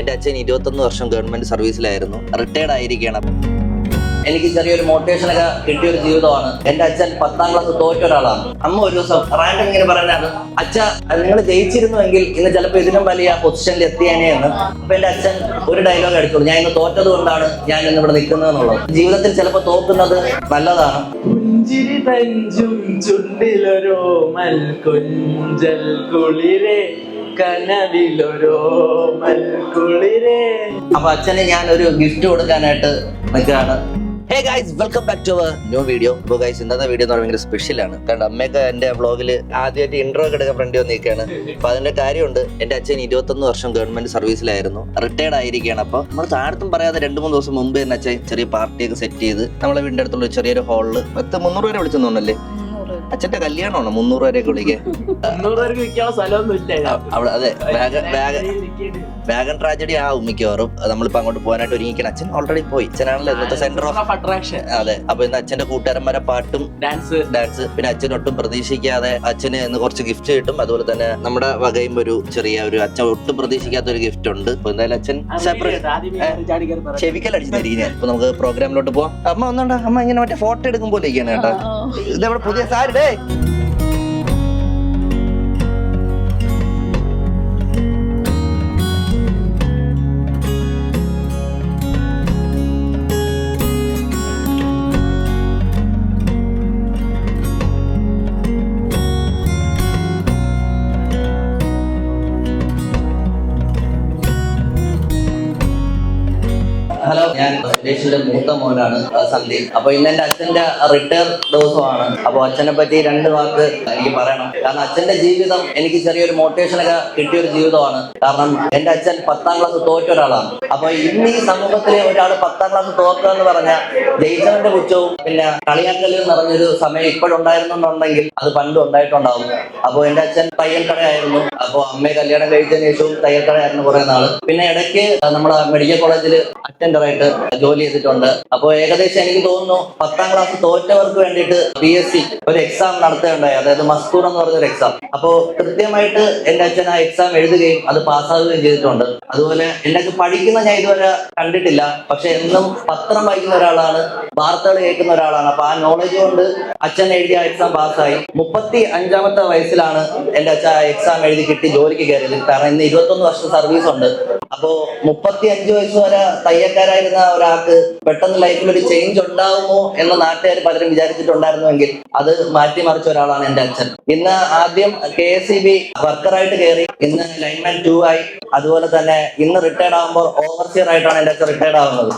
എന്റെ അച്ഛൻ ഇരുപത്തൊന്ന് വർഷം ഗവൺമെന്റ് സർവീസിലായിരുന്നു റിട്ടയർഡ് ആയിരിക്കുകയാണ്. എനിക്ക് ചെറിയൊരു മോട്ടിവേഷൻ ഒക്കെ കിട്ടിയ ഒരു ജീവിതമാണ്. എന്റെ അച്ഛൻ പത്താം ക്ലാസ് തോറ്റ ഒരാളാണ്. അമ്മ ഒരു ദിവസം റാൻഡം ഇങ്ങനെ പറയുന്നത് അച്ഛ നിങ്ങൾ ജയിച്ചിരുന്നുവെങ്കിൽ ഇന്ന് ചിലപ്പോൾ ഇതിനും വലിയ പൊസിഷനിൽ എത്തിയേനെ എന്ന്. അപ്പൊ എന്റെ അച്ഛൻ ഒരു ഡയലോഗ് അടിച്ചോളൂ ഞാൻ ഇന്ന് തോറ്റത് കൊണ്ടാണ് ഞാൻ ഇന്ന് ഇവിടെ നിൽക്കുന്നത് എന്നുള്ളത്. ജീവിതത്തിൽ ചിലപ്പോൾ തോക്കുന്നത് നല്ലതാണ്. പുഞ്ചിരി തഞ്ചും ചുണ്ടിലൊരോ കുളിരെ. അപ്പൊ അച്ഛന് ഞാൻ ഒരു ഗിഫ്റ്റ് കൊടുക്കാനായിട്ട് നിൽക്കുകയാണ് hey guys welcome back to our new video അപ്പോൾ ഗൈസ് ഇന്നത്തെ വീഡിയോ എന്ന് പറയുന്നത് ഭയങ്കര സ്പെഷ്യലാണ് കാരണം അമ്മയൊക്കെ എന്റെ വ്ളോഗിൽ ആദ്യമായിട്ട് ഇൻട്രോ ഒക്കെ എടുക്കാൻ ഫ്രണ്ട് വന്ന് നിൽക്കുകയാണ് അപ്പോൾ അതിന്റെ കാര്യമുണ്ട് എന്റെ അച്ഛൻ ഇരുപത്തൊന്ന് വർഷം ഗവൺമെന്റ് സർവീസിലായിരുന്നു റിട്ടയർഡ് ആയിരിക്കുകയാണ് അപ്പോൾ നമ്മൾ താഴത്തും പറയാതെ രണ്ട് മൂന്ന് ദിവസം മുമ്പ് തന്നെ അച്ഛൻ ചെറിയ പാർട്ടിയൊക്കെ സെറ്റ് ചെയ്ത് നമ്മളെ വീടിന്റെ അടുത്തുള്ള ചെറിയൊരു ഹാളിൽ പത്ത് മുന്നൂറ് പേരെ വിളിച്ചെന്നുണ്ടല്ലേ അച്ഛന്റെ കല്യാണമാണ്? മുന്നൂറ് വരെ വിളിക്കാൻ. അവിടെ അതെ ബാഗ് ബാഗ്. വാഗൺ ട്രാജഡി ആ മിക്കവാറും അത് നമ്മളിപ്പോ അങ്ങോട്ട് പോകാനായിട്ട് ഒരുങ്ങിക്കണം അച്ഛൻ ഓൾറെഡി പോയി. അച്ഛനാണല്ലോ ഇന്നത്തെ സെന്റർ ഓഫ് അട്രാക്ഷൻ അതെ. അപ്പൊ ഇന്ന് അച്ഛന്റെ കൂട്ടുകാരന്മാരെ പാട്ടും ഡാൻസ് ഡാൻസ് പിന്നെ അച്ഛൻ ഒട്ടും പ്രതീക്ഷിക്കാതെ അച്ഛന് ഇന്ന് കുറച്ച് ഗിഫ്റ്റ് കിട്ടും. അതുപോലെ തന്നെ നമ്മുടെ വകയും ഒരു ചെറിയ ഒരു അച്ഛൻ ഒട്ടും പ്രതീക്ഷിക്കാത്ത ഒരു ഗിഫ്റ്റ് ഉണ്ട്. അപ്പൊ എന്തായാലും അച്ഛൻ അടിച്ചു തരിക ഞാൻ നമുക്ക് പ്രോഗ്രാമിലോട്ട് പോവാം. അമ്മ ഒന്നുണ്ടോ? അമ്മ ഇങ്ങനെ മറ്റേ ഫോട്ടോ എടുക്കും പോലെ ഇരിക്കുകയാണ് കേട്ടോ ഇതവിടെ പുതിയ സാരി ഡേ മൂത്ത മോനാണ് സന്ദീപ്. അപ്പൊ ഇന്ന് എന്റെ അച്ഛന്റെ റിട്ടയർ ദിവസമാണ്. അപ്പൊ അച്ഛനെ പറ്റി രണ്ട് വാക്ക് എനിക്ക് പറയണം. കാരണം അച്ഛന്റെ ജീവിതം എനിക്ക് ചെറിയൊരു മോട്ടിവേഷൻ ഒക്കെ കിട്ടിയ ഒരു ജീവിതമാണ്. കാരണം എന്റെ അച്ഛൻ പത്താം ക്ലാസ് തോറ്റ ഒരാളാണ്. അപ്പൊ ഇന്ന് ഈ സമൂഹത്തിലെ ഒരാൾ പത്താം ക്ലാസ് തോക്കുക എന്ന് പറഞ്ഞാൽ ജയിച്ചവന്റെ പുച്ഛവും പിന്നെ കളിയാക്കലിൽ നിറഞ്ഞൊരു സമയം ഇപ്പോഴുണ്ടായിരുന്നുണ്ടെങ്കിൽ അത് പണ്ട് ഉണ്ടായിട്ടുണ്ടാവും. അപ്പൊ എന്റെ അച്ഛൻ തയ്യൽ കടയായിരുന്നു അപ്പൊ അമ്മയെ കല്യാണം കഴിച്ചതിന് ശേഷവും തയ്യൽ കടയായിരുന്നു കുറെ നാൾ. പിന്നെ ഇടയ്ക്ക് നമ്മുടെ മെഡിക്കൽ കോളേജിൽ അറ്റൻഡർ ആയിട്ട് ജോലി ചെയ്തിട്ടുണ്ട്. അപ്പോൾ ഏകദേശം എനിക്ക് തോന്നുന്നു പത്താം ക്ലാസ് തോറ്റവർക്ക് വേണ്ടിയിട്ട് പി എസ് സി ഒരു എക്സാം നടത്തുകയുണ്ടായി. അതായത് മസ്കൂർ എന്ന് പറഞ്ഞ ഒരു എക്സാം അപ്പോൾ കൃത്യമായിട്ട് എന്റെ അച്ഛൻ ആ എക്സാം എഴുതുകയും അത് പാസ്സാവുകയും ചെയ്തിട്ടുണ്ട്. അതുപോലെ എന്റെ അച്ഛൻ പഠിക്കുന്ന ഞാൻ ഇതുവരെ കണ്ടിട്ടില്ല. പക്ഷെ എന്നും പത്രം വായിക്കുന്ന ഒരാളാണ് വാർത്തകൾ കേൾക്കുന്ന ഒരാളാണ്. അപ്പൊ ആ നോളജ് കൊണ്ട് അച്ഛൻ എഴുതിയ എക്സാം പാസ്സായി. മുപ്പത്തി അഞ്ചാമത്തെ വയസ്സിലാണ് എന്റെ അച്ഛൻ ആ എക്സാം എഴുതി കിട്ടി ജോലിക്ക് കയറിയത്. കാരണം ഇന്ന് ഇരുപത്തൊന്ന് വർഷം സർവീസ് ഉണ്ട്. അപ്പോ മുപ്പത്തി അഞ്ച് വയസ്സ് വരെ തയ്യക്കാരായിരുന്ന ഒരാൾക്ക് പെട്ടെന്ന് ലൈഫിൽ ഒരു ചേഞ്ച് ഉണ്ടാവുമോ എന്ന് നാട്ടുകാർ പലരും വിചാരിച്ചിട്ടുണ്ടായിരുന്നുവെങ്കിൽ അത് മാറ്റിമറിച്ച ഒരാളാണ് എന്റെ അച്ഛൻ. ഇന്ന് ആദ്യം കെ എസ് സി ബി വർക്കറായിട്ട് കയറി ഇന്ന് ലൈൻമാൻ ടു ആയി. അതുപോലെ തന്നെ ഇന്ന് റിട്ടയർഡ് ആകുമ്പോൾ ഓവർസിയർ ആയിട്ടാണ് എന്റെ അച്ഛൻ റിട്ടയർഡ് ആവുന്നത്.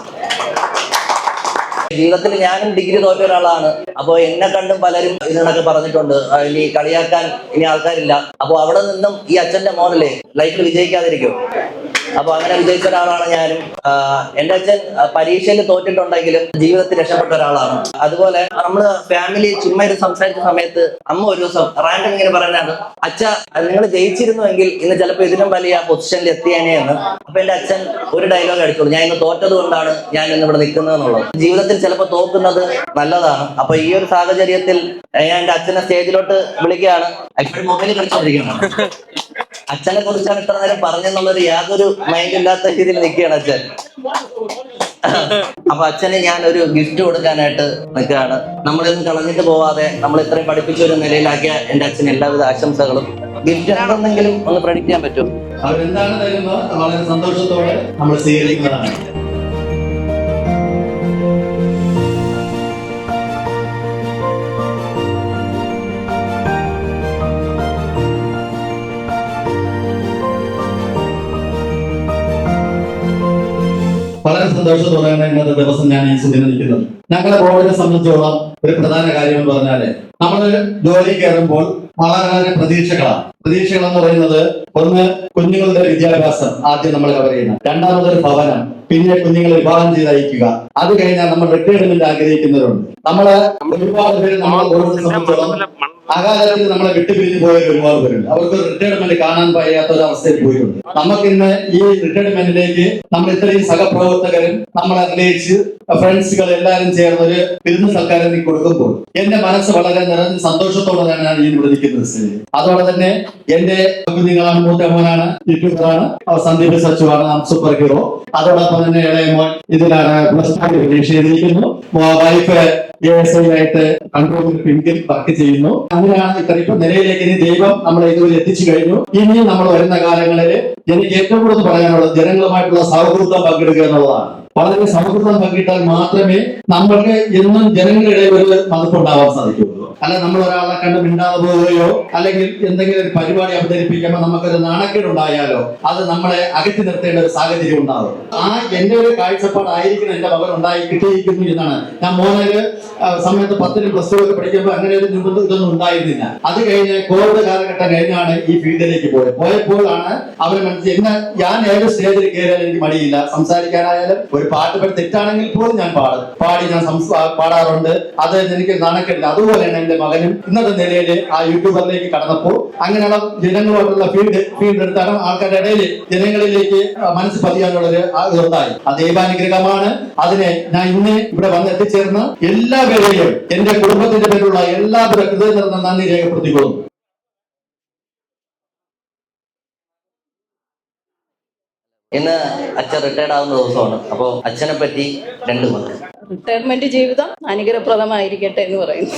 ജീവിതത്തിൽ ഞാനും ഡിഗ്രി തോറ്റ ഒരാളാണ്. അപ്പൊ എന്നെ കണ്ടും പലരും ഇതിനൊക്കെ പറഞ്ഞിട്ടുണ്ട് ഇനി കളിയാക്കാൻ ഇനി ആൾക്കാരില്ല. അപ്പൊ അവിടെ നിന്നും ഈ അച്ഛന്റെ മോനല്ലേ ലൈഫിൽ വിജയിക്കാതിരിക്കും. അപ്പൊ അങ്ങനെ വിജയിച്ച ഒരാളാണ് ഞാനും. എന്റെ അച്ഛൻ പരീക്ഷയിൽ തോറ്റിട്ടുണ്ടെങ്കിലും ജീവിതത്തിൽ രക്ഷപ്പെട്ട ഒരാളാണ്. അതുപോലെ നമ്മൾ ഫാമിലി ചുമ്മാ ഇത് സംസാരിച്ച സമയത്ത് അമ്മ ഒരു ദിവസം റാൻഡം ഇങ്ങനെ പറയുന്നതാണ് അച്ഛ നിങ്ങൾ ജയിച്ചിരുന്നുവെങ്കിൽ ഇന്ന് ചിലപ്പോൾ ഇതിലും വലിയ പൊസിഷനിൽ എത്തിയേനെ എന്ന്. അപ്പൊ എന്റെ അച്ഛൻ ഒരു ഡയലോഗ് അടിച്ചോളൂ ഞാൻ ഇന്ന് തോറ്റത് കൊണ്ടാണ് ഞാൻ ഇന്ന് ഇവിടെ നിൽക്കുന്നത് എന്നുള്ളത്. ജീവിതത്തിൽ ചിലപ്പോൾ തോക്കുന്നത് നല്ലതാണ്. അപ്പൊ ഈ ഒരു സാഹചര്യത്തിൽ ഞാൻ എന്റെ അച്ഛനെ സ്റ്റേജിലോട്ട് വിളിക്കുകയാണ്. എപ്പോഴും മൊബൈലിൽ കളിച്ചോണ്ടിരിക്കുകയാണ്. അച്ഛനെ കുറിച്ചാണ് ഇത്ര നേരം പറഞ്ഞെന്നുള്ളൊരു യാതൊരു മൈൻഡ് ഇല്ലാത്ത രീതിയിൽ നിൽക്കുകയാണ് അച്ഛൻ. അപ്പൊ അച്ഛന് ഞാൻ ഒരു ഗിഫ്റ്റ് കൊടുക്കാനായിട്ട് നിൽക്കുകയാണ്. നമ്മളിന്ന് കളഞ്ഞിട്ട് പോവാതെ നമ്മൾ ഇത്രയും പഠിപ്പിച്ച ഒരു നിലയിലാക്കിയ എന്റെ അച്ഛന് എല്ലാവിധ ആശംസകളും. ഗിഫ്റ്റ് ആണെന്നെങ്കിലും ഒന്ന് പ്രഡിക്റ്റ് ചെയ്യാൻ പറ്റുമോ? അവരെന്താണ് തരുന്നത്? വളരെ സന്തോഷത്തോടെ നമ്മൾ സ്വീകരിക്കുന്നതാണ്. വളരെ സന്തോഷത്തോടെയാണ് ഇന്നത്തെ ദിവസം ഞാൻ ഈ സുദിനം നിൽക്കുന്നത്. ഞങ്ങളുടെ ബോർഡിനെ സംബന്ധിച്ചോളം ഒരു പ്രധാന കാര്യം എന്ന് പറഞ്ഞാൽ നമ്മൾ ജോലി കയറുമ്പോൾ വളരെ പ്രതീക്ഷകളാണ്. പ്രതീക്ഷകൾ എന്ന് പറയുന്നത് ഒന്ന് കുഞ്ഞുങ്ങളുടെ വിദ്യാഭ്യാസം ആദ്യം നമ്മൾ കവർ ചെയ്യണം രണ്ടാമതൊരു ഭവനം. പിന്നെ കുഞ്ഞുങ്ങളെ വിവാഹം ചെയ്ത് അയക്കുക അത് കഴിഞ്ഞാൽ നമ്മൾ റിട്ടയർമെന്റ് ആഗ്രഹിക്കുന്നവരുണ്ട്. നമ്മൾ ഒരുപാട് പേര് നമ്മളെ സംബന്ധിച്ചോളം അകാലത്തിൽ നമ്മളെ വിട്ടുപിരിഞ്ഞു പോയ ഒരുപാട് പേരുണ്ട് അവർക്ക് റിട്ടയർമെന്റ് കാണാൻ പറ്റാത്ത ഒരു അവസ്ഥയിൽ പോയിട്ടുണ്ട്. നമുക്ക് ഇന്ന് ഈ റിട്ടയർമെന്റിലേക്ക് നമ്മൾ ഇത്രയും സഹപ്രവർത്തകരും നമ്മളെ അന്വേഷിച്ച് ഫ്രണ്ട്സുകൾ എല്ലാവരും ചേർന്ന് ഒരു വിരുന്ന് സൽക്കാരം എനിക്ക് കൊടുക്കുമ്പോൾ എന്റെ മനസ്സ് വളരെ നിറഞ്ഞ സന്തോഷത്തോടെ തന്നെയാണ് ഈ ഇവിടെ നിൽക്കുന്നത് അതോടെ തന്നെ എന്റെ കുഞ്ഞുങ്ങളാണ് മൂത്ത മോനാണ് യൂട്യൂബറാണ് സന്ദീപ് സച്ചുവാണ് നാം സൂപ്പർ ഹീറോ അതോടൊപ്പം തന്നെ ഇളയ മോൻ ഇതിലാണ് പ്ലസ് ടു വൈഫ് ആയിട്ട് കൺട്രോൾ പിങ്കിൽ വർക്ക് ചെയ്യുന്നു. അങ്ങനെയാണ് ഇത്ര ഇപ്പൊ നിലയിലേക്ക് ഇനി ദൈവം നമ്മളെ ഇതുവരെ എത്തിച്ചു കഴിഞ്ഞു. ഇനി നമ്മൾ വരുന്ന കാലങ്ങളിൽ എനിക്ക് ഏറ്റവും കൂടുതൽ പറയാനുള്ളത് ജനങ്ങളുമായിട്ടുള്ള സൗഹൃദം പങ്കിടുക എന്നുള്ളതാണ്. വളരെ സൗഹൃദം പങ്കിട്ടാൽ മാത്രമേ നമ്മൾക്ക് എന്നും ജനങ്ങളുടെ ഒരു മതിപ്പുണ്ടാവാൻ സാധിക്കുകയുള്ളൂ അല്ല നമ്മൾ ഒരാളെ കണ്ട് മിണ്ടാതെ പോവുകയോ അല്ലെങ്കിൽ എന്തെങ്കിലും ഒരു പരിപാടി അവതരിപ്പിക്കുമ്പോൾ നമുക്കൊരു നാണക്കേടുണ്ടായാലോ അത് നമ്മളെ അകറ്റി നിർത്തേണ്ട ഒരു സാഹചര്യം ഉണ്ടാകും ആ എന്റെ ഒരു കാഴ്ചപ്പാടായിരിക്കണം എന്റെ മകൻ ഉണ്ടായി കിട്ടിയിരിക്കുന്നു എന്നാണ്. ഞാൻ മോനൊരു സമയത്ത് പത്തിനും പ്ലസ് ടു ഒക്കെ പഠിക്കുമ്പോൾ അങ്ങനെ ഒരു നിബന്ധ ഇതൊന്നും ഉണ്ടായിരുന്നില്ല. അത് കഴിഞ്ഞ് കോവിഡ് കാലഘട്ടം കഴിഞ്ഞാണ് ഈ ഫീൽഡിലേക്ക് പോയത്. പോയപ്പോഴാണ് അവർ മനസ്സിൽ എന്നെ ഞാൻ ഏത് സ്റ്റേജിൽ കയറിയാലും എനിക്ക് മടിയില്ല. സംസാരിക്കാനായാലും ഒരു പാട്ട് പാടി തെറ്റാണെങ്കിൽ പോലും ഞാൻ പാടും. പാടി ഞാൻ പാടാറുണ്ട്. അത് എനിക്ക് നാണക്കേടില്ല. അതുപോലെയാണ് എന്റെ മകനും ഇന്നത്തെ നിലയിൽ ആ യൂട്യൂബറിലേക്ക് കടന്നപ്പോൾ അങ്ങനെയുള്ള ജനങ്ങളോടുള്ള ഫീൽഡ് ഫീൽഡ് എടുത്താണ് ആൾക്കാരുടെ ഇടയിൽ ജനങ്ങളിലേക്ക് മനസ്സ് പതിയാനുള്ള ഒരു ആ ദൈവാനുഗ്രഹമാണ് അതിനെ ഞാൻ ഇന്ന് ഇവിടെ വന്ന് എത്തിച്ചേർന്ന എല്ലാവരെയും എന്റെ കുടുംബത്തിന്റെ പേരിലുള്ള എല്ലാ ഹൃദയം നിറഞ്ഞ നന്ദി രേഖപ്പെടുത്തിക്കൊള്ളുന്നു. ഇന്ന് അച്ഛൻ റിട്ടയർഡ് ആവുന്ന ദിവസമാണ്. അപ്പോൾ അച്ഛനെ പറ്റി രണ്ട് വാക്ക്. റിട്ടയർമെന്റ് ജീവിതം അനുഗ്രഹപ്രദമായിരിക്കട്ടെ എന്ന് പറയുന്നു.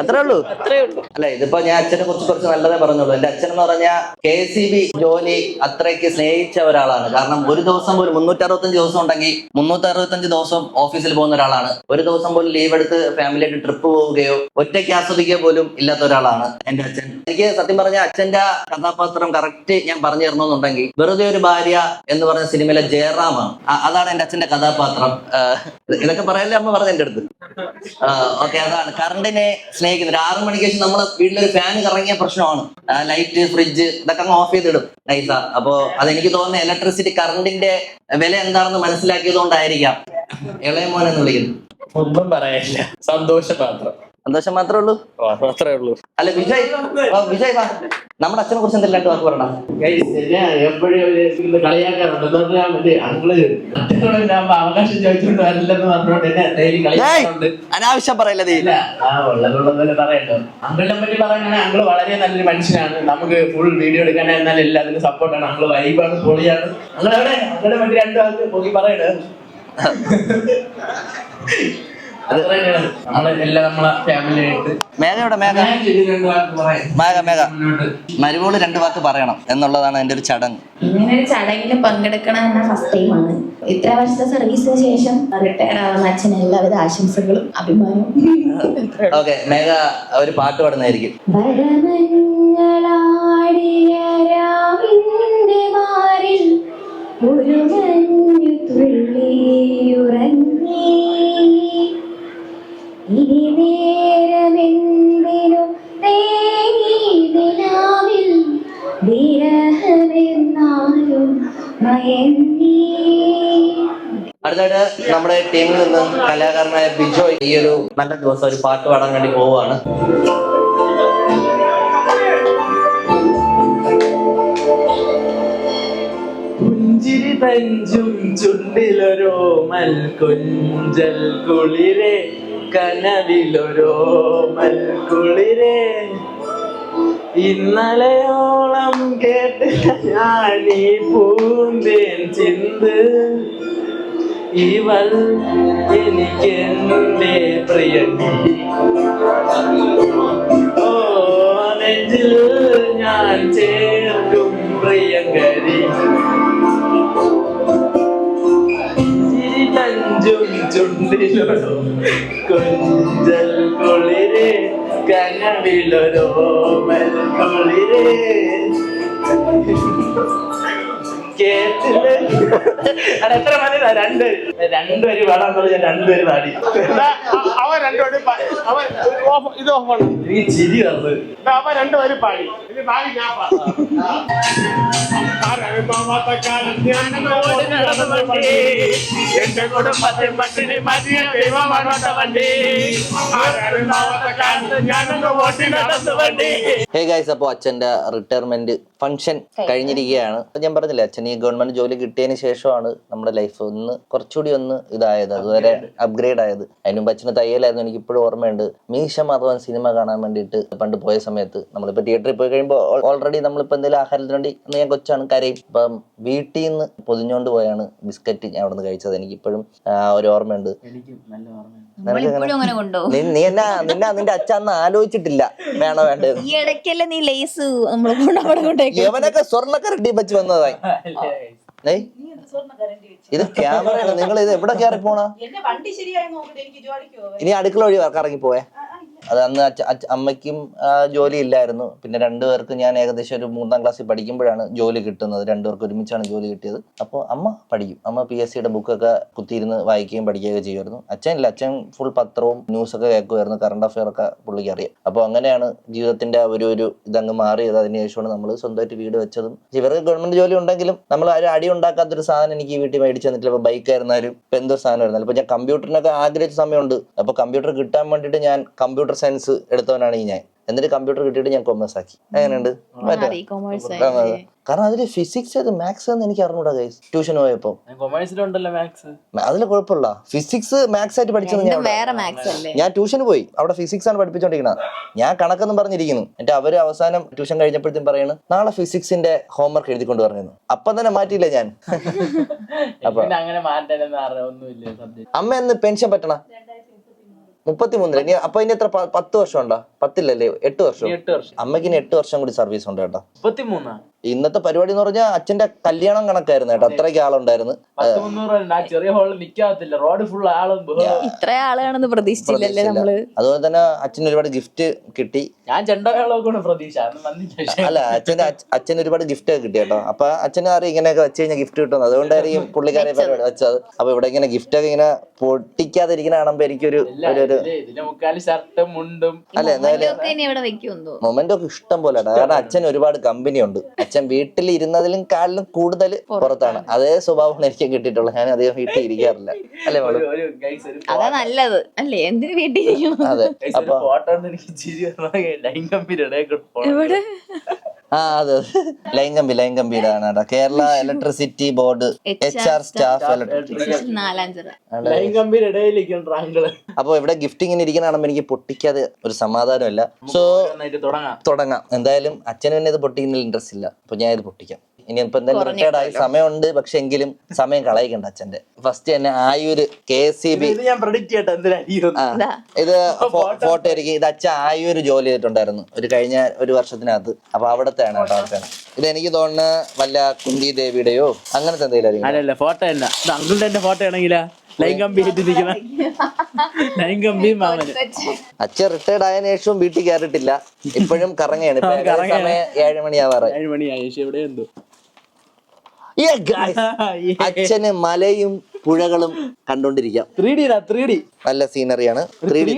അത്രേ ഉള്ളൂ? അത്രേ ഉള്ളൂ. അല്ല ഇതിപ്പോ ഞാൻ അച്ഛനെ കുറിച്ച് കുറച്ച് നല്ലതേ പറഞ്ഞുള്ളൂ. എന്റെ അച്ഛൻ എന്ന് പറഞ്ഞാൽ കെ സി ബി ജോലി അത്രയ്ക്ക് സ്നേഹിച്ച ഒരാളാണ്. കാരണം ഒരു ദിവസം പോലും മുന്നൂറ്റി അറുപത്തഞ്ച് ദിവസം ഉണ്ടെങ്കിൽ മുന്നൂറ്റി അറുപത്തഞ്ച് ദിവസം ഓഫീസിൽ പോകുന്ന ഒരാളാണ്. ഒരു ദിവസം പോലും ലീവ് എടുത്ത് ഫാമിലിയായിട്ട് ട്രിപ്പ് പോവുകയോ ഒറ്റയ്ക്ക് ആസ്വദിക്കുക പോലും ഇല്ലാത്ത ഒരാളാണ് എന്റെ അച്ഛൻ. എനിക്ക് സത്യം പറഞ്ഞ അച്ഛന്റെ കഥാപാത്രം കറക്റ്റ് ഞാൻ പറഞ്ഞു തരണമെന്നുണ്ടെങ്കിൽ വെറുതെ ഒരു ഭാര്യ എന്ന് പറഞ്ഞ സിനിമയിലെ ജയറാമാണ് അതാണ് എന്റെ അച്ഛന്റെ കഥാപാത്രം. ഇതൊക്കെ പറയല്ലേ അമ്മ പറഞ്ഞ എന്റെ അടുത്ത്? ഓക്കെ അതാണ്. കറണ്ടിനെ സ്നേഹിക്കുന്നത്. ഒരു ആറു മണിക്ക് ശേഷം നമ്മളെ വീട്ടിലൊരു ഫാൻ കറങ്ങിയ പ്രശ്നമാണ്. ലൈറ്റ് ഫ്രിഡ്ജ് ഇതൊക്കെ അങ്ങ് ഓഫ് ചെയ്തിടും. നൈസ അപ്പോ അതെനിക്ക് തോന്നുന്ന ഇലക്ട്രിസിറ്റി കറണ്ടിന്റെ വില എന്താണെന്ന് മനസ്സിലാക്കിയത് കൊണ്ടായിരിക്കാം ഇളയ മോൻ എന്ന് വിളിക്കുന്നു. ഒന്നും പറയാനില്ല. സന്തോഷം മാത്രം സന്തോഷം മാത്രമേ ഉള്ളൂ? ഓ, അത്രേ ഉള്ളൂ. അല്ല വിജയ് വിജയ് നമ്മുടെ അച്ഛനെ കുറിച്ച് എന്തെല്ലാം വാക്ക് പറയണം എപ്പോഴും ഒരു കളിയാക്കാറുണ്ട്. അതുകൊണ്ട് ഞാൻ മറ്റേ അങ്കിൾ അച്ഛനോട് ഞാൻ അവകാശം ചോദിച്ചുകൊണ്ട് വരില്ലെന്ന് പറഞ്ഞുകൊണ്ട് എന്നെ ഡെയിലി കളിയാക്കാറുണ്ട്. അനാവശ്യം പറയില്ല പറയല്ലോ അങ്കിളിനെ പറ്റി പറയുകയാണെങ്കിൽ അങ്കിൾ വളരെ നല്ലൊരു മനുഷ്യനാണ്. നമുക്ക് ഫുൾ വീഡിയോ എടുക്കാൻ എല്ലാത്തിനും സപ്പോർട്ടാണ് അങ്കിൾ വൈബാണ് പൊളിയാണ്. അങ്കിൾ എവിടെ? അങ്കിളെ പറ്റി രണ്ടു വാക്ക് പോയി പറയണേ. മേഘയുടെ മേഘ മുന്നോട്ട്. രണ്ട് വാക്ക് പറയണം എന്നുള്ളതാണ് എന്റെ ഒരു ചടങ്ങ്. ഇങ്ങനെ ഒരു ചടങ്ങിൽ പങ്കെടുക്കണം എന്ന ഫസ്റ്റ് ആണ്. ഇത്ര വർഷത്തെ സർവീസിന് ശേഷം റിട്ടയർ ആവുന്ന അച്ഛന് എല്ലാവിധ ആശംസകളും അഭിമാനവും. ഓക്കെ മേഘ ഒരു പാട്ട് പാടുന്നതായിരിക്കും. അടുത്തായിട്ട് നമ്മുടെ ടീമിൽ നിന്ന് കലാകാരനായ ബിജോ ഈ ഒരു നല്ല ദിവസം ഒരു പാട്ട് പാടാൻ വേണ്ടി പോവുകയാണ്. പുഞ്ചിരി തഞ്ചും ചുണ്ടിലൊരോ മൽക്കൊഞ്ചൽ കുളിരെ കനവിലൊരോ മൽക്കുളിരെ ഇന്നലെയോളം കേട്ടില്ല ഞാൻ ഈ പൂന്തേൻ ചിന്ത്. ഇവൾ എനിക്കെന്റെ പ്രിയണ്ടി ഓ നെഞ്ചിൽ ഞാൻ ചേർക്കും പ്രിയങ്കരി ചിരി തഞ്ചും ചുണ്ടിലൊരു കൊഞ്ചൽ കുളിരെ കനവിലൊരോ മൽക്കുളിരെ കേട്ടില്ലേ? അത് എത്ര മതി രണ്ട്. രണ്ടുപേര് പാടാൻ ഞാൻ രണ്ടുപേര് പാടി അവൻ രണ്ടുപേരും അവൻ ഓഫ് ഇത് ഓഫ് ആണ്. ഈ ചിരി വന്നത്. അവൻ രണ്ടുപേരും പാടി. ഇത് പാടി. ഞാൻ. എന്റെ കുടുംബത്തിൽ പട്ടിണി മതിയ ദൈവമാണ് വണ്ടി. ഹേ ഗൈസ് അപ്പോൾ അച്ഛന്റെ റിട്ടയർമെന്റ് ഫംഗ്ഷൻ കഴിഞ്ഞിരിക്കുകയാണ്. അപ്പൊ ഞാൻ പറഞ്ഞില്ലേ അച്ഛൻ ഈ ഗവൺമെന്റ് ജോലി കിട്ടിയതിന് ശേഷമാണ് നമ്മുടെ ലൈഫ് ഒന്ന് കുറച്ചുകൂടി ഒന്ന് ഇതായത് അതുവരെ അപ്ഗ്രേഡ് ആയത്. അതിന് മുമ്പ് അച്ഛന് തയ്യലായിരുന്നു എനിക്ക് ഇപ്പോഴും ഓർമ്മയുണ്ട്. മീശ മാധവൻ സിനിമ കാണാൻ വേണ്ടിയിട്ട് പണ്ട് പോയ സമയത്ത്. നമ്മളിപ്പോൾ തിയേറ്ററിൽ പോയി കഴിയുമ്പോൾ ഓൾറെഡി നമ്മളിപ്പോൾ എന്തെങ്കിലും ആഹാരത്തിന് വേണ്ടി അന്ന് ഞാൻ കൊച്ചാണ് കരയും. അപ്പം വീട്ടിൽ നിന്ന് പൊതിഞ്ഞുകൊണ്ട് പോയാണ് ബിസ്ക്കറ്റ് ഞാൻ അവിടെ നിന്ന് കഴിച്ചത്. എനിക്ക് ഇപ്പോഴും ഒരു ഓർമ്മയുണ്ട്. എനിക്കും നല്ല ഓർമ്മയുണ്ട്. നമ്മളിപ്പോഴും അങ്ങനെ കൊണ്ടുപോകും നീ നീ എന്നാ നിന്നെ നിന്റെ അച്ഛൻ ആലോചിച്ചിട്ടില്ല. വേണോ വേണ്ടത് ഈ ഇടയ്ക്കല്ലേ നീ ലേസ് നമ്മളെ കൊണ്ട് അവിടെ കൊണ്ടേക്ക് യവനൊക്കെ സ്വർണക്കരട്ടി വെച്ച് വന്നതായി. ഇത് ക്യാമറയാണ്. നിങ്ങൾ ഇത് എവിടെ കയറി പോണ ഇനി അടുക്കള വഴി കറങ്ങി പോയെ അത് അന്ന് അമ്മയ്ക്കും ജോലി ഇല്ലായിരുന്നു പിന്നെ രണ്ടുപേർക്ക് ഞാൻ ഏകദേശം ഒരു മൂന്നാം ക്ലാസ്സിൽ പഠിക്കുമ്പോഴാണ് ജോലി കിട്ടുന്നത്. രണ്ടുപേർക്ക് ഒരുമിച്ചാണ് ജോലി കിട്ടിയത്. അപ്പോൾ അമ്മ പഠിക്കും. അമ്മ പി എസ് സിയുടെ ബുക്കൊക്കെ കുത്തിയിരുന്ന് വായിക്കുകയും പഠിക്കുകയൊക്കെ ചെയ്യുമായിരുന്നു. അച്ഛൻ അച്ഛൻ ഫുൾ പത്രവും ന്യൂസൊക്കെ കേൾക്കുമായിരുന്നു. കറണ്ട് അഫെയർ ഒക്കെ പുള്ളിക്ക് അറിയാം. അപ്പോൾ അങ്ങനെയാണ് ജീവിതത്തിന്റെ ഒരു ഒരു ഇതങ്ങ് മാറിയത്. അതിനുശേഷമാണ് നമ്മൾ സ്വന്തമായിട്ട് വീട് വെച്ചതും. ഇവർക്ക് ഗവൺമെന്റ് ജോലി ഉണ്ടെങ്കിലും നമ്മൾ ആരും അടി ഉണ്ടാക്കാത്തൊരു സാധനം എനിക്ക് ഈ വീട്ടിൽ മേടിച്ചു തന്നിട്ടില്ല. ഇപ്പോൾ ബൈക്ക് ആയിരുന്നാലും ഇപ്പോൾ എന്തോ സാധനം ആയിരുന്നാലും ഇപ്പോൾ ഞാൻ കമ്പ്യൂട്ടറിനൊക്കെ ആഗ്രഹിച്ച സമയമുണ്ട്. അപ്പോൾ കമ്പ്യൂട്ടർ കിട്ടാൻ വേണ്ടിയിട്ട് ഞാൻ കമ്പ്യൂട്ടർ സയൻസ് എടുത്തവനാണ് ഈ ഞാൻ. എന്നിട്ട് കമ്പ്യൂട്ടർ കിട്ടിയിട്ട് ഞാൻ കൊമേഴ്സ് ആക്കി. എങ്ങനെയുണ്ട്? കാരണം അതിൽ ഫിസിക്സ് അത് മാത്സ് എന്ന് എനിക്ക് അറിഞ്ഞൂടാ ഗൈസ് ട്യൂഷൻ പോയപ്പോ. അതിൽ കുഴപ്പമില്ല. ഫിസിക്സ് മാത്സ് ആയിട്ട് പഠിച്ചത് ഞാൻ ഞാൻ ട്യൂഷന് പോയി. അവിടെ ഫിസിക്സ് ആണ് പഠിപ്പിച്ചോണ്ടിരിക്കുന്നത് ഞാൻ കണക്കെന്നും പറഞ്ഞിരിക്കുന്നു. എന്നിട്ട് അവർ അവസാനം ട്യൂഷൻ കഴിഞ്ഞപ്പോഴത്തേക്കും പറയുന്നു നാളെ ഫിസിക്സിന്റെ ഹോംവർക്ക് എഴുതിക്കൊണ്ട് പറഞ്ഞു അപ്പം തന്നെ മാറ്റിയില്ല ഞാൻ? അപ്പൊ അമ്മ എന്ന് പെൻഷൻ പറ്റണ? മുപ്പത്തിമൂന്നിൽ. ഇനി അപ്പൊ ഇനി എത്ര? പത്ത് വർഷം ഉണ്ടോ പത്തില്ലല്ലേ എട്ട് വർഷം? എട്ട് വർഷം. അമ്മയ്ക്ക് ഇനി എട്ട് വർഷം കൂടി സർവീസ് ഉണ്ട് കേട്ടോ. മുപ്പത്തിമൂന്നാ? ഇന്നത്തെ പരിപാടി എന്ന് പറഞ്ഞാൽ അച്ഛന്റെ കല്യാണം കണക്കായിരുന്നു കേട്ടോ. അത്രയ്ക്ക് ആളുണ്ടായിരുന്നു. ചെറിയ ഹോളിൽ റോഡ് ഫുൾ ആളും. ഇത്ര പ്രതീക്ഷിച്ചില്ലല്ലേ നമ്മൾ? അതുപോലെ തന്നെ അച്ഛൻ ഒരുപാട് ഗിഫ്റ്റ് കിട്ടി. ഞാൻ അല്ല അച്ഛന്റെ അച്ഛൻ അച്ഛന് ഒരുപാട് ഗിഫ്റ്റ് ഒക്കെ കിട്ടി കേട്ടോ. അപ്പൊ അച്ഛനും അറിയാം ഇങ്ങനെയൊക്കെ വെച്ച് കഴിഞ്ഞാൽ ഗിഫ്റ്റ് കിട്ടുന്നത് അതുകൊണ്ടായിരിക്കും പുള്ളിക്കാരെ പരിപാടി വെച്ചത്. അപ്പൊ ഇവിടെ ഇങ്ങനെ ഗിഫ്റ്റ് ഒക്കെ ഇങ്ങനെ പൊട്ടിക്കാതിരിക്കുന്ന കാണുമ്പോ എനിക്കൊരു ഷർട്ടും മുണ്ടും അല്ല എന്തായാലും ഒക്കെ ഇനി ഇവിടെ വെക്കുമെന്നോ മൊമെന്റ് ഒക്കെ ഇഷ്ടം പോലെ കാരണം അച്ഛൻ ഒരുപാട് കമ്പനി ഉണ്ട്. അച്ഛൻ വീട്ടിൽ ഇരുന്നതിലും കാലിലും കൂടുതൽ പുറത്താണ്. അതേ സ്വഭാവമാണ് എനിക്ക് കിട്ടിയിട്ടുള്ളത്. ഞാൻ അധികം വീട്ടിൽ ഇരിക്കാറില്ല. അല്ലേ മോൾ അതാ നല്ലത്. അല്ലേ? എന്തിനു വീട്ടിൽ ഇരിക്കണം അതെ അപ്പൊ ഫോട്ടോ എനിക്ക് ചിരി ലൈംഗമ്പിയുടെ എവിടെ? ആ അതെ ലൈൻ കമ്പി line കമ്പിയിലാണ് Kerala electricity board H R staff അപ്പൊ ഇവിടെ ഗിഫ്റ്റ് ഇങ്ങനെ ഇരിക്കുന്ന എനിക്ക് പൊട്ടിക്കാതെ ഒരു സമാധാനമില്ല. സോ തുടങ്ങാം. എന്തായാലും അച്ഛനും എന്നെ ഇത് പൊട്ടിക്കുന്നതിൽ ഇൻട്രസ്റ്റ് ഇല്ല. അപ്പൊ ഞാൻ ഇത് പൊട്ടിക്കാം. ഇനി ഇപ്പൊ എന്തായാലും റിട്ടയർഡ് ആയി സമയമുണ്ട് പക്ഷെ എങ്കിലും സമയം കളയിക്കണ്ട അച്ഛന്റെ ഫസ്റ്റ് തന്നെ ആയൂര് കെ സി ബി ഇത് ഞാൻ പ്രഡിക്റ്റ് ചെയ്യട്ടെ എന്തിനായിരിക്കും ഇത്. ഫോട്ടോ ആയിരിക്കും ഇത് അച്ഛൻ ആയൂര് ജോലി ചെയ്തിട്ടുണ്ടായിരുന്നു ഒരു കഴിഞ്ഞ ഒരു വർഷത്തിനകത്ത്. അപ്പൊ അവിടത്തെയാണ് കേട്ടോ അച്ഛൻ. ഇത് എനിക്ക് തോന്നുന്നു വല്ല കുന്തി ദേവിയുടെയോ അങ്ങനത്തെ എന്തെങ്കിലും അല്ലല്ല ഫോട്ടോ അല്ല. ഇത് അങ്കിളുടെ ഫോട്ടോ ആണെങ്കിലാ അച്ഛൻ റിട്ടയർഡ് ആയതിനു ശേഷവും വീട്ടിൽ കയറിയിട്ടില്ല. ഇപ്പോഴും കറങ്ങയാണ്. ഏഴ് മണിയാവാറ് ഏഴ് മണിയായി എവിടെ എന്തോ. അച്ഛന് മലയും പുഴകളും കണ്ടോണ്ടിരിക്കാം. Three D three D. നല്ല സീനറിയാണ് ത്രീ ഡി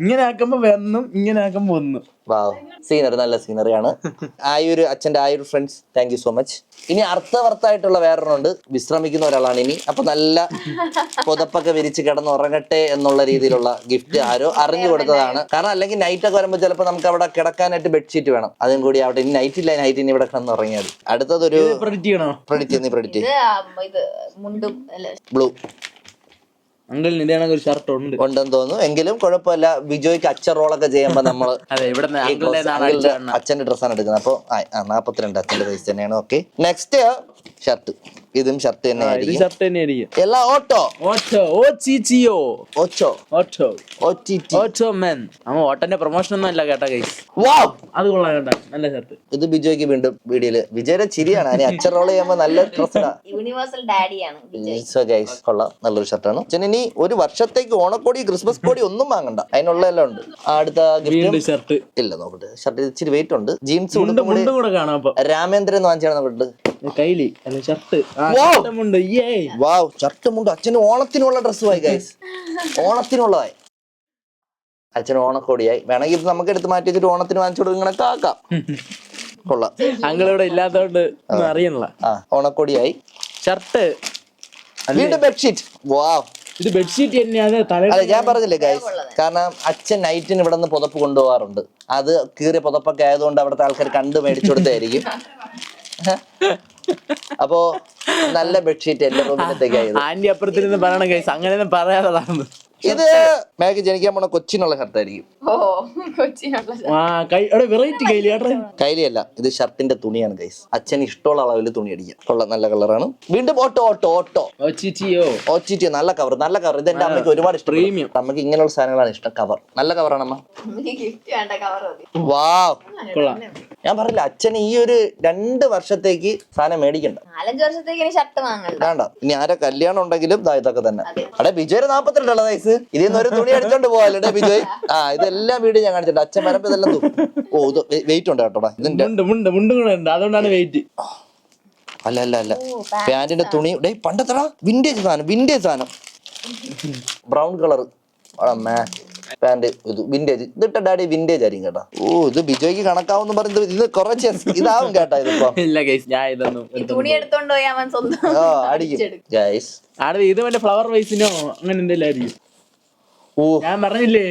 ഇങ്ങനെ ആക്കുമ്പോ വന്നും ഇങ്ങനെ ആക്കുമ്പോ ഒന്നും. വാവ് സീനറി നല്ല സീനറിയാണ് ആയൊരു അച്ഛന്റെ ഒരു friends thank you so much ഇനി അർത്ഥവർത്തായിട്ടുള്ള വേറൊരെണ്ണുണ്ട് വിശ്രമിക്കുന്ന ഒരാളാണ് ഇനി. അപ്പൊ നല്ല പുതപ്പൊക്കെ വിരിച്ച് കിടന്ന് ഉറങ്ങട്ടെ എന്നുള്ള രീതിയിലുള്ള ഗിഫ്റ്റ് ആരോ അറിഞ്ഞു കൊടുത്തതാണ്. കാരണം അല്ലെങ്കിൽ നൈറ്റ് ഒക്കെ വരുമ്പോൾ ചിലപ്പോൾ നമുക്ക് അവിടെ കിടക്കാനായിട്ട് ബെഡ്ഷീറ്റ് വേണം. അതും കൂടി അവിടെ ഇനി നൈറ്റ് ഇല്ല നൈറ്റ് ഇനി ഇവിടെ കിടന്ന് ഉറങ്ങിയാൽ അടുത്തതൊരു പ്രഡിക്റ്റ് ചെയ്യണോ? പ്രഡിക്റ്റ് നീ പ്രഡിക്റ്റ് ഇത് ഇത് ഒരു ഷർട്ട് ഉണ്ട്. ഉണ്ടെന്ന് തോന്നുന്നു. എങ്കിലും കുഴപ്പമില്ല. ബിജോയ്ക്ക് അച്ഛൻ റോളൊക്കെ ചെയ്യുമ്പോൾ നമ്മൾ അതെ ഇവിടെ അച്ഛന്റെ ഡ്രസ്സാണ് എടുക്കുന്നത്. അപ്പോൾ നാപ്പത്തിരണ്ട് അച്ഛന്റെ സൈസ് തന്നെയാണ്. ഓക്കെ നെക്സ്റ്റ് ഷർട്ട് ഇതും ഷർട്ട് തന്നെ ഇത് ആയിരിക്കും. ഷർട്ട് തന്നെ ആയിരിക്കും. എല്ലാം ഓട്ടോ. ഓട്ടോ ഓ ചിച്ചിയോ ഓച്ചോ. ഓട്ടോ. ടി ഓട്ടോ മെൻ നമ്മ ഓട്ടന്റെ പ്രൊമോഷൻ ഒന്നും അല്ല കേട്ടാ കൈസ് വാവ് അത് കൊള്ളാം കേട്ടാ നല്ല ഷർട്ട് ഇത് ബിജോയ്ക്ക് വീണ്ടും വീഡിയോയിൽ വിജയുടെ ചിരിയാണ്. അതിന് അച്ഛൻ റോൾ ചെയ്യുമ്പോ നല്ല യൂണിവേഴ്സൽ ഡാഡിയാണ് വിജയ്. സോ ഗൈസ് കൊള്ളാം. നല്ലൊരു ഷർട്ടാണ് അച്ഛൻ ഇനി ഒരു വർഷത്തേക്ക് ഓണക്കോടി ക്രിസ്മസ് കോടി ഒന്നും വാങ്ങണ്ട. അതിനുള്ള എല്ലാം ഉണ്ട്. അടുത്ത ഗിഫ്റ്റ് ഷർട്ട് ഇല്ല നോക്കട്ടെ. ഷർട്ട് ഇച്ചിരി വെയിറ്റ് ഉണ്ട്. ജീൻസ് മുണ്ട് മുണ്ടും കൂടെ കാണാം അപ്പൊ രാമേന്ദ്രൻ വാങ്ങിച്ചാണ് നോക്കട്ടെ കൈലി വാവ് ഷർട്ട് മുണ്ട്. അച്ഛന് ഓണത്തിനുള്ള ഡ്രസ്സുമായി ഗൈസ് ഓണത്തിനുള്ളതായി. അച്ഛന് ഓണക്കോടിയായി. വേണമെങ്കിൽ നമുക്ക് എടുത്ത് മാറ്റി വെച്ചിട്ട് ഓണത്തിന് വാങ്ങിച്ചു കൊടുക്കണൊക്കെ ആക്കാം കൊള്ളാം. അങ്ങളിവിടെ ഇല്ലാത്തോണ്ട് അറിയണില്ല. ആ ഓണക്കോടിയായി. ഷർട്ട് വീണ്ടും ബെഡ്ഷീറ്റ് വാവ് ഇത് ബെഡ്ഷീറ്റ് തന്നെയാണ് അതെ ഞാൻ പറഞ്ഞില്ലേ ഗൈസ് കാരണം അച്ഛൻ നൈറ്റിന് ഇവിടെ നിന്ന് പുതപ്പ് കൊണ്ടുപോകാറുണ്ട്. അത് കീറിയ പുതപ്പൊക്കെ ആയതുകൊണ്ട് അവിടുത്തെ ആൾക്കാർ കണ്ടു മേടിച്ചു കൊടുത്തായിരിക്കും. അപ്പോ നല്ല ബെഡ്ഷീറ്റ് എന്റെ റൂമിലത്തേക്കായിരുന്നു ആന്റി അപ്പുറത്തിരുന്ന് പറയണം കൈസ് അങ്ങനെയൊന്നും പറയാത്തതാണ് ഇത് മാഗി ജനിക്കാൻ പോണ കൊച്ചിനുള്ള ഷർട്ടായിരിക്കും. ഓ കൊച്ചിനുള്ള ആ കൈ വെറൈറ്റി കൈലി ഏട്ടാ കൈലിയല്ല ഇത് ഷർട്ടിന്റെ തുണിയാണ് ഗൈസ് അച്ഛൻ ഇഷ്ടമുള്ള അളവിൽ തുണി അടിക്കാം. കൊള്ളാം നല്ല കളറാണ്. വീണ്ടും ഓട്ടോ ഓട്ടോ ഓട്ടോ. ഓച്ചിറ്റിയോ നല്ല കവർ നല്ല കവർ ഇത് എന്റെ അമ്മയ്ക്ക് ഒരുപാട് ഇഷ്ടം നമുക്ക് അമ്മയ്ക്ക് ഇങ്ങനെയുള്ള സാധനങ്ങളാണ് ഇഷ്ടം കവർ നല്ല കവറാണ് അമ്മ ഗിഫ്റ്റ് വേണ്ട കവർ വാവ് കൊള്ളാം. ഞാൻ പറഞ്ഞില്ല അച്ഛൻ ഈ ഒരു രണ്ട് വർഷത്തേക്ക് സാധനം മേടിക്കണ്ട. നാലഞ്ച് വർഷത്തേക്ക് ഷർട്ട് വാങ്ങണ്ട. വേണ്ട. ഇനി ആരെ കല്യാണം ഉണ്ടെങ്കിലും ദാ ഇതൊക്കെ തന്നെ. അവിടെ വിജയ നാപ്പത്തിരണ്ടല്ലോ നാപ്പത്തിരണ്ടുള്ള വയസ്സ് ഇതിൽ നിന്ന് ഒരു തുണി എടുത്തോണ്ട് പോവാല്ലേ ബിജോയ് ആ ഇതെല്ലാം വീട് ഞാൻ കാണിച്ചിട്ടുണ്ട്. അച്ഛൻ വരുമ്പോ ഇതെല്ലാം തൂക്കും. ഓ ഇത് വെയിറ്റ് ഉണ്ട് കേട്ടോടാ ഇതിന്റെ മുണ്ട് മുണ്ട് മുണ്ടും കൂടെ ഉണ്ട്. അതുകൊണ്ടാണ് വെയിറ്റ് അല്ല അല്ല അല്ല. പാന്റിന്റെ തുണി ഡേ പണ്ടത്തടാ. വിന്റേജ് സാധനം വിന്റേജ് സാധനം. ബ്രൗൺ കളർ പാന്റ് ഇത് വിന്റേജ് ഇതിട്ട ഡാഡി വിന്റേജ് ആയിരിക്കും കേട്ടോ. ഓ ഇത് ബിജോയ്ക്ക് കണക്കാവെന്ന് പറയുന്നത് ഇത് കുറച്ച് ഇതാവും കേട്ടാ ഇതിപ്പോ. ഇല്ല ഞാൻ ഇതൊന്നും ഈ തുണി എടുത്തോണ്ട് പോയി അവൻ സ്വന്തം ആ അടിക്കും. ഗൈസ് ആടെ ഇത് മറ്റേ ഫ്ലവർ വൈസിനോ അങ്ങനെ എന്തെങ്കിലും ആയിരിക്കും. ഞാൻ പറഞ്ഞില്ലേ?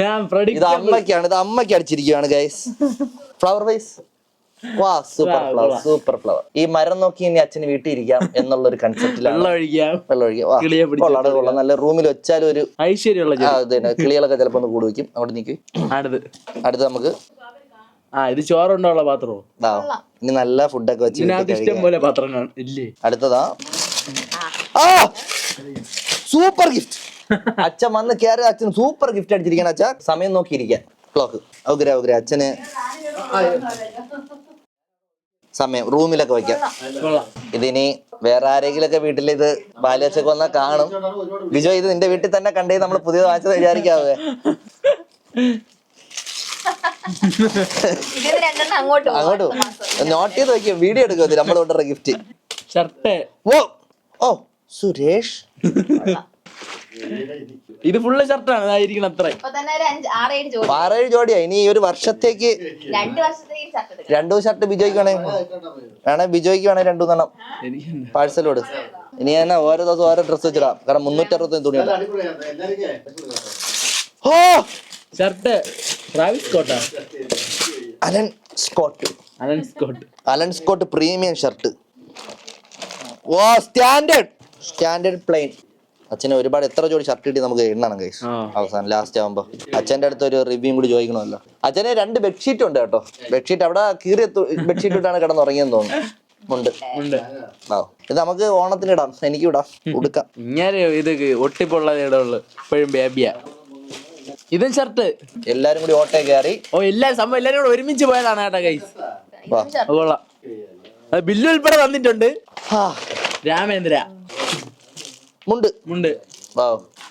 ഞാൻ ഇത് അമ്മയ്ക്കാണ് ഇത് അമ്മയ്ക്ക് അടിച്ചിരിക്കുകയാണ് ഗൈസ് ഫ്ലവർ വൈസ് വാ സൂപ്പർ ഫ്ലവർ സൂപ്പർ ഫ്ലവർ ഈ മരം നോക്കി ഇനി അച്ഛന് വീട്ടിൽ ഇരിക്കാം എന്നുള്ള ഒരു കൺസെപ്റ്റിലാണ് വെള്ളം കൊള്ളാം, നല്ല റൂമിൽ വെച്ചാലും ഒരു ഐശ്വര്യമുള്ള കിളികളൊക്കെ ചിലപ്പോ ഒന്ന് കൂടി വെക്കും. അവിടെ നിൽക്കും അടുത്ത് അടുത്ത് നമുക്ക്. ആ ഇത് ചോറുണ്ടോള്ള പാത്രമോ? ഇനി നല്ല ഫുഡൊക്കെ വെച്ച് ഇഷ്ടം പോലെ പാത്രങ്ങളാണ് ഇല്ലേ? അടുത്തതാ. സൂപ്പർ ഗിഫ്റ്റ് അച്ഛൻ വന്ന് കയറി അച്ഛൻ സൂപ്പർ ഗിഫ്റ്റ് അടിച്ചിരിക്കണം അച്ഛ. സമയം നോക്കിയിരിക്കാൻ. ക്ലോക്ക് ഔഗ്ര ഔഗ്ര അച്ഛന് സമയം. റൂമിലൊക്കെ വെക്കാം ഇതിനി വേറെ ആരെങ്കിലൊക്കെ വീട്ടിൽ ഇത് ബാല്യച്ചൊക്കെ വന്നാൽ കാണും. ബിജോ ഇത് നിന്റെ വീട്ടിൽ തന്നെ കണ്ടേ നമ്മൾ പുതിയത് വാങ്ങിച്ചത് വിചാരിക്കാവേ. അങ്ങോട്ടും. നോട്ട് ചെയ്ത് വെക്കും. വീഡിയോ എടുക്കും നമ്മൾ കൊണ്ടുവരുന്ന ഗിഫ്റ്റ് ഷർട്ട്. ഓ ഓ സുരേഷ്. ഇത് ഫുള്ള് ഷർട്ടാണ് ഇതായിരിക്കണം അത്ര. ആറേഴ് ജോഡിയാ. ഇനി ഈ ഒരു വർഷത്തേക്ക് രണ്ട് വർഷത്തേക്ക് ഷർട്ട് ബിജോയ്ക്ക് വേണേ. വേണേ ബിജോയ്ക്ക് വേണേ രണ്ടു മൂന്നെണ്ണം പാഴ്സലോട് ഇനി ഞാൻ ഓരോ ദിവസം ഓരോ ഡ്രസ്സ് വെച്ചിടാം. കാരണം മുന്നൂറ്റി അറുപത്തി തുണിയുണ്ട് ഓ shirt Travis സ്കോട്ടാ Allen Scott. Allen Scott Allen Scott premium shirt ഓ സ്റ്റാൻഡേർഡ് സ്റ്റാൻഡേർഡ് പ്ലെയിൻ അച്ഛന് ഒരുപാട് എത്ര ജോഡി ഷർട്ട് കിട്ടി നമുക്ക് എണ്ണണം കൈസ് അവസാനം ലാസ്റ്റ് ആവുമ്പോ. അച്ഛന്റെ അടുത്ത് ഒരു റിവ്യൂ കൂടി ചോദിക്കണമല്ലോ. അച്ഛനെ രണ്ട് ബെഡ്ഷീറ്റ് ഉണ്ട് കേട്ടോ. ബെഡ്ഷീറ്റ് അവിടെ കീറിയ ബെഡ്ഷീറ്റ് ഇട്ടാണ് കിടന്നുറങ്ങിയെന്ന് തോന്നുന്നു. ഉണ്ട്. ആ ഇത് നമുക്ക് ഓണത്തിന് ഇടാം. എനിക്ക് ഇടാം. ഉടുക്കാം. ഞാൻ ഇത് ഒട്ടിപ്പുള്ള ഇടമുള്ളു. ഇപ്പോഴും ബേബിയാ ഇതും ഷർട്ട് എല്ലാരും കൂടി ഓട്ടോ കയറി. ഓ എല്ലാരും സംഭവം എല്ലാരും കൂടെ ഒരുമിച്ച് പോയതാണ് കേട്ടോ കൈസ് കൊള്ളാം. അത് ബില്ല് ഉൾപ്പെടെ തന്നിട്ടുണ്ട്. രാമേന്ദ്ര. മുണ്ട്. മുണ്ട്.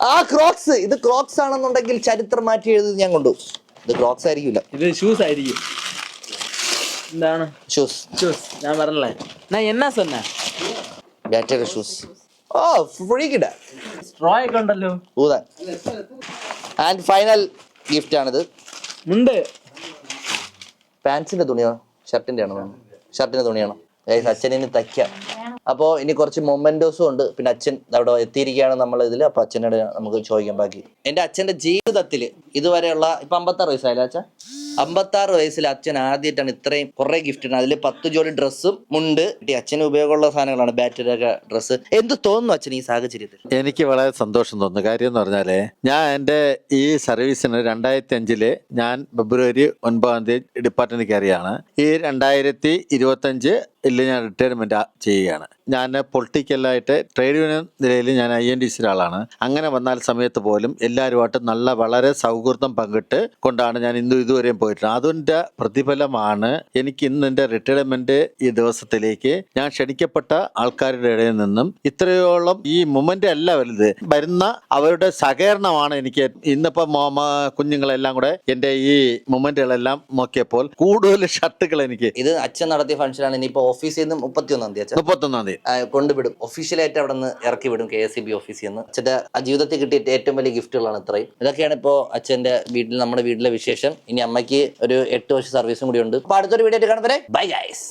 ആ. ക്രോക്സ് ഇത് ക്രോക്സ് ആണെന്നുണ്ടെങ്കിൽ ചരിത്രം മാറ്റി എഴുതി ഞാൻ കൊണ്ടു. ഇത് ക്രോക്സ് ആയിരിക്കില്ല. ഇത് ഷൂസ് ആയിരിക്കും. എന്താണ്? ഷൂസ് ഷൂസ് ഞാൻ പറഞ്ഞല്ലേ? ഞാൻ എന്നാ സൊന്ന? ബാറ്ററി ഷൂസ് ഓ ഫ്രീക്കിട സ്ട്രോ ഒക്കെ ഉണ്ടല്ലോ. ഊതാൻ. ആൻഡ് ഫൈനൽ ഗിഫ്റ്റ് ആണിത്. മുണ്ട്. പാൻസിന്റെ തുണിയോ? ഷർട്ടിന്റെ ആണോ? ഷർട്ടിന്റെ തുണിയാണോ? ഗൈസ് ഇനി തയ്ക്കാം. അപ്പോൾ ഇനി കുറച്ച് മൊമെന്റോസും ഉണ്ട്. പിന്നെ അച്ഛൻ അവിടെ എത്തിയിരിക്കുകയാണ് നമ്മൾ ഇതിൽ അപ്പൊ അച്ഛനോട് നമുക്ക് ചോദിക്കാം ബാക്കി. എന്റെ അച്ഛന്റെ ജീവിതത്തിൽ ഇതുവരെയുള്ള ഇപ്പൊ അമ്പത്താറ് വയസ്സായാലും അച്ഛൻ അമ്പത്താറ് വയസ്സിൽ അച്ഛൻ ആദ്യമായിട്ടാണ് ഇത്രയും കുറെ ഗിഫ്റ്റ് അതിൽ പത്ത് ജോഡി ഡ്രസ്സും മുണ്ട് അച്ഛന് ഉപയോഗമുള്ള സാധനങ്ങളാണ്. ബാറ്ററി ഒക്കെ ഡ്രസ്സ്. എന്ത് തോന്നുന്നു അച്ഛൻ ഈ സാഹചര്യത്തിൽ? എനിക്ക് വളരെ സന്തോഷം തോന്നുന്നു. കാര്യം എന്ന് പറഞ്ഞാൽ ഞാൻ എന്റെ ഈ സർവീസിന് രണ്ടായിരത്തി അഞ്ചിൽ ഞാൻ ഫെബ്രുവരി ഒൻപതാം തീയതി ഡിപ്പാർട്ട്മെന്റ് കയറിയാണ്. ഈ രണ്ടായിരത്തി ഇരുപത്തി അഞ്ച് ഇല്ല ഞാൻ റിട്ടയർമെന്റ് ചെയ്യുകയാണ്. ഞാൻ പൊളിറ്റിക്കലായിട്ട് ട്രേഡ് യൂണിയൻ നിലയിൽ ഞാൻ ഐ എൻ ഡി സി ആളാണ്. അങ്ങനെ വന്നാൽ സമയത്ത് പോലും എല്ലാവരുമായിട്ട് നല്ല വളരെ സൗഹൃദം പങ്കിട്ട് കൊണ്ടാണ് ഞാൻ ഇന്നും ഇതുവരെയും പോയിട്ടുള്ളത്. അതിന്റെ പ്രതിഫലമാണ് എനിക്ക് ഇന്ന് എന്റെ റിട്ടയർമെന്റ് ഈ ദിവസത്തിലേക്ക് ഞാൻ ക്ഷണിക്കപ്പെട്ട ആൾക്കാരുടെ ഇടയിൽ നിന്നും ഇത്രയോളം ഈ മൊമെന്റ് അല്ല വലുത്. വരുന്ന അവരുടെ സഹകരണമാണ് എനിക്ക് ഇന്നിപ്പോ മോമ കുഞ്ഞുങ്ങളെല്ലാം കൂടെ എന്റെ ഈ മൊമെന്റുകളെല്ലാം നോക്കിയപ്പോൾ കൂടുതൽ ഷർട്ടുകൾ എനിക്ക് ഇത് അച്ഛൻ നടത്തിയ ഫംഗ്ഷനാണ് ഇനിയിപ്പോ ഓഫീസിൽ നിന്ന് മുപ്പത്തി ഒന്നാം തീയതി അച്ഛൻ മുപ്പത്തൊന്നാം തീയതി. ആ, കൊണ്ടുവിടും. ഒഫീഷ്യലായിട്ട് അവിടെ നിന്ന് ഇറക്കി വിടും കെ എസ് സി ബി ഓഫീസിൽ നിന്ന് അച്ഛന്റെ ആ ജീവിതത്തിൽ കിട്ടിയ ഏറ്റവും വലിയ ഗിഫ്റ്റുകളാണ് ഇത്രയും. ഇതൊക്കെയാണ് ഇപ്പോൾ അച്ഛന്റെ വീട്ടിൽ നമ്മുടെ വീട്ടിലെ വിശേഷം. ഇനി അമ്മയ്ക്ക് ഒരു എട്ട് വർഷം സർവീസും കൂടി ഉണ്ട്. അപ്പൊ അടുത്തൊരു വീഡിയോ ആയിട്ട് കാണുമ്പോൾ ബൈ ഗൈസ്